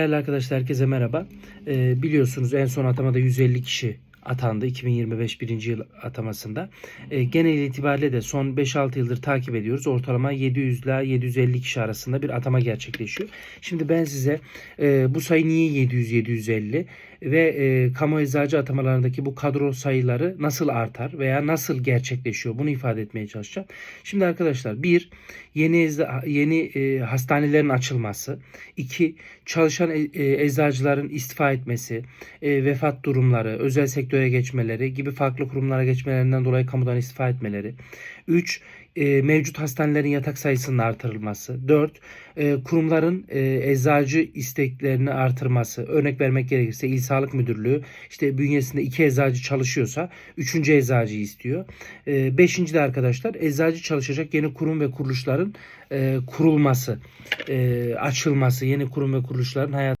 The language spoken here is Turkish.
Değerli arkadaşlar herkese merhaba. Ee, biliyorsunuz en son atamada 150 kişi atandı 2025 birinci yıl atamasında. Ee, genel itibariyle de son 5-6 yıldır takip ediyoruz. Ortalama 700 ile 750 kişi arasında bir atama gerçekleşiyor. Şimdi ben size e, bu sayı niye 700-750 ve e, kamu eczacı atamalarındaki bu kadro sayıları nasıl artar veya nasıl gerçekleşiyor bunu ifade etmeye çalışacağım. Şimdi arkadaşlar bir yeni yeni e, hastanelerin açılması, iki çalışan e, e, eczacıların istifa etmesi, e, vefat durumları, özel sektöre geçmeleri gibi farklı kurumlara geçmelerinden dolayı kamudan istifa etmeleri. 3. mevcut hastanelerin yatak sayısının artırılması. 4. kurumların e, eczacı isteklerini artırması. Örnek vermek gerekirse İl Sağlık Müdürlüğü işte bünyesinde iki eczacı çalışıyorsa üçüncü eczacıyı istiyor. E, beşinci de arkadaşlar eczacı çalışacak yeni kurum ve kuruluşların e, kurulması, e, açılması, yeni kurum ve kuruluşların hayat